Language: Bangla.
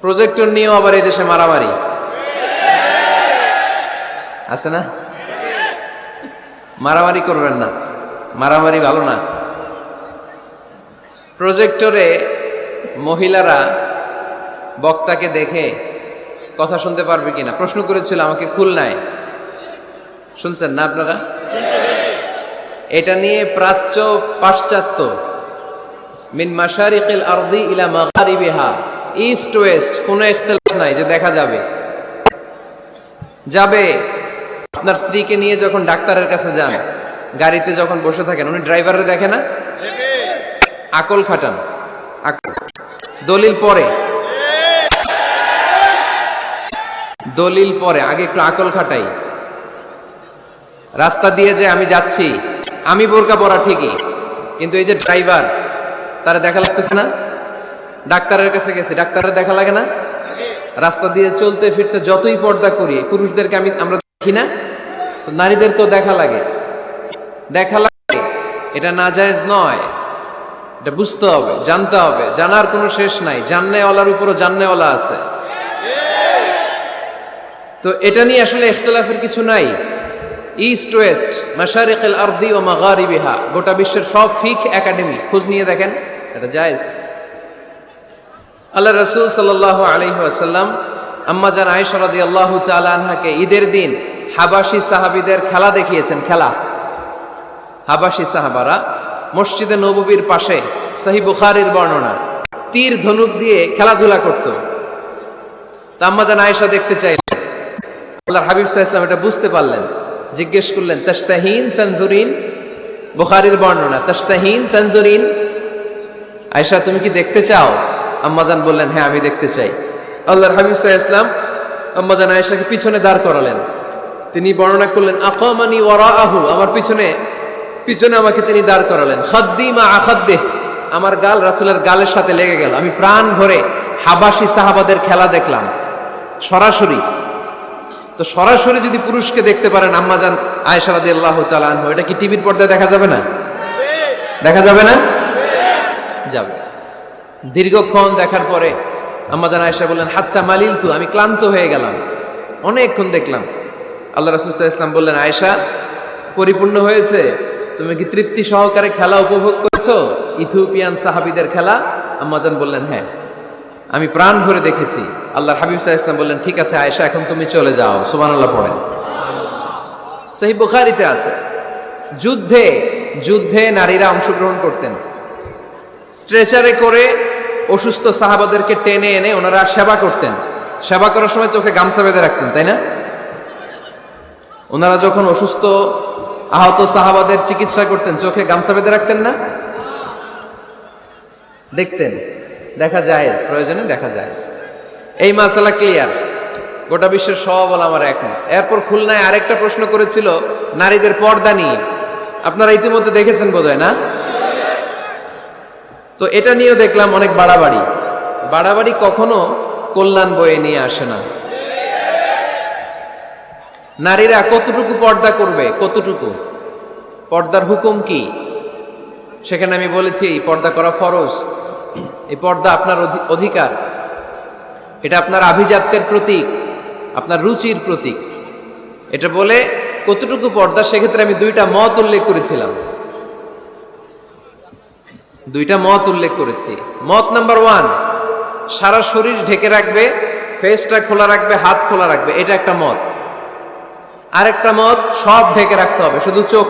প্রজেক্টর নিয়েও আবার এই দেশে মারামারি। আছে না? মারামারি করবেন না। মারামারি ভালো না। প্রজেক্টরে মহিলারা বক্তাকে দেখে কথা শুনতে পারবে কিনা? প্রশ্ন করেছিল, আমাকে খুলনায় শুনছেন না আপনারা? এটা নিয়ে প্রাচ্য পাশ্চাত্য মিন মাশারিকিল আরদি ইলা মাগারিবিহা। ইস্ট ওয়েস্ট কোনো ইখতিলাফ নাই যে দেখা যাবে। যাবে। আপনার স্ত্রীকে নিয়ে যখন ডাক্তারের কাছে যান, গাড়িতে যখন বসে থাকেন, উনি ড্রাইভারে দেখে না? আকল খাটান। দলিল পরে। দলিল পরে, আগে একটু আকল খাটাই। রাস্তা দিয়ে যে আমি যাচ্ছি, আমি বোরকা পরা ঠিকই, কিন্তু এই যে ড্রাইভার, তারা দেখা লাগতেছে না? ডাক্তারের কাছে গেছি, ডাক্তারের দেখা লাগে না? রাস্তা দিয়ে চলতে ফিরতে যতই পর্দা করি, পুরুষদেরকে আমি আমরা দেখি না, তো দেখা লাগে। দেখা লাগে, এটা নাজায়েজ নয়। এটা বুঝতে হবে, জানতে হবে। জানার কোনো শেষ নাই। জাননেওয়ালার উপরও জাননেওয়ালা আছে। তো এটা নিয়ে আসলে ইখতলাফের কিছু নাই। ইস্ট ওয়েস্ট মাশারিক আল আরদি ও মাগারিবিহা গোটা বিশ্বের সব ফিক একাডেমি। খোঁজ নিয়ে দেখেন, এটা জায়েজ। আল্লাহ রসুল সাল্লাহ আলহিহাসাল্লাম আম্মা জান আয়েশা রাদিয়াল্লাহু তাআলা আনহাকে ঈদের দিন হাবাসি সাহাবীদের খেলা দেখিয়েছেন, খেলা। হাবাসি সাহাবারা মসজিদে নববীর পাশে সহি বুখারির বর্ণনা, তীর ধনুক দিয়ে খেলাধুলা করত। তা আম্মা জান আয়েশা দেখতে চাইলেন। আল্লাহর হাবিব সাহা এটা বুঝতে পারলেন, জিজ্ঞেস করলেন তাস্তাহিন তানজুরিন? বুখারির বর্ণনা তাস্তাহিন তানজুরিন? আয়েশা, তুমি কি দেখতে চাও? আম্মাজান বললেন হ্যাঁ আমি দেখতে চাই। আল্লাহর হাবিব সাহা ইসলাম আম্মাজান আয়েশাকে পিছনে দাঁড় করালেন। তিনি বর্ণনা করলেন, আকামানি ওরা আহু আমার পিছনে পিছনে আমাকে তিনি দাঁড় করালেন। খাদ্দি মা আখাদ্দে আমার গাল রাসুলের গালের সাথে লেগে গেল। আমি প্রাণ ভরে হাবাসি সাহাবাদের খেলা দেখলাম। সরাসরি, তো সরাসরি যদি পুরুষকে দেখতে পারেন আম্মাজান আয়েশা রাদিয়াল্লাহু তাআলা আনহু, এটা কি টিভির পর্দায় দেখা যাবে না? দেখা যাবে না? যাবে। দীর্ঘক্ষণ দেখার পরে আম্মাজান আয়েশা বললেন, হাচ্চা মালিল তু, আমি ক্লান্ত হয়ে গেলাম। অনেকক্ষণ দেখলাম। আল্লাহ রাসুল্লাহ ইসলাম বললেন, আয়েশা, পরিপূর্ণ হয়েছে। তুমি কি তৃপ্তি সহকারে খেলা উপভোগ করছ? ইথিওপিয়ান সাহাবিদের খেলা? আম্মাজান বললেন হ্যাঁ। আমি প্রাণ ভরে দেখেছি। আল্লাহর হাবিব সাহা ইসলাম বললেন, ঠিক আছে আয়েশা, এখন তুমি চলে যাও। সুমান আল্লাহ পড়েন। সেই বুখারিতে আছে, যুদ্ধে যুদ্ধে নারীরা অংশগ্রহণ করতেন। স্ট্রেচারে করে অসুস্থ সাহাবাদেরকে টেনে এনে ওনারা সেবা করতেন। সেবা করার সময় চোখে গামছা বেঁধে রাখতেন, তাই না? ওনারা যখন অসুস্থ, আহত সাহাবাদের চিকিৎসা করতেন, চোখে গামছা বেঁধে রাখতেন না? দেখতেন, দেখা যায়, প্রয়োজনে দেখা যায়। এই মাসালা ক্লিয়ার গোটা বিশ্বের সব আমার এক একমত। এরপর খুলনায় আরেকটা প্রশ্ন করেছিল, নারীদের পর্দা নিয়ে। আপনারা ইতিমধ্যে দেখেছেন বোধহয়, না? তো এটা নিয়েও দেখলাম অনেক বাড়াবাড়ি। বাড়াবাড়ি কখনো কল্যাণ বয়ে নিয়ে আসে না। নারীরা কতটুকু পর্দা করবে? কতটুকু? পর্দার হুকুম কি? সেখানে আমি বলেছি পর্দা করা ফরজ। এই পর্দা আপনার অধি- অধিকার। এটা আপনার আভিজাত্যের প্রতীক, আপনার রুচির প্রতীক। এটা বলে কতটুকু পর্দা, সেক্ষেত্রে আমি দুইটা মত উল্লেখ করেছিলাম। দুইটা মত উল্লেখ করেছি। মত নাম্বার ওয়ান, সারা শরীর ঢেকে রাখবে ফেসটা খোলা রাখবে, হাত খোলা রাখবে, এটা একটা মত। আরেকটা মত, সব ঢেকে রাখতে হবে, শুধু চোখ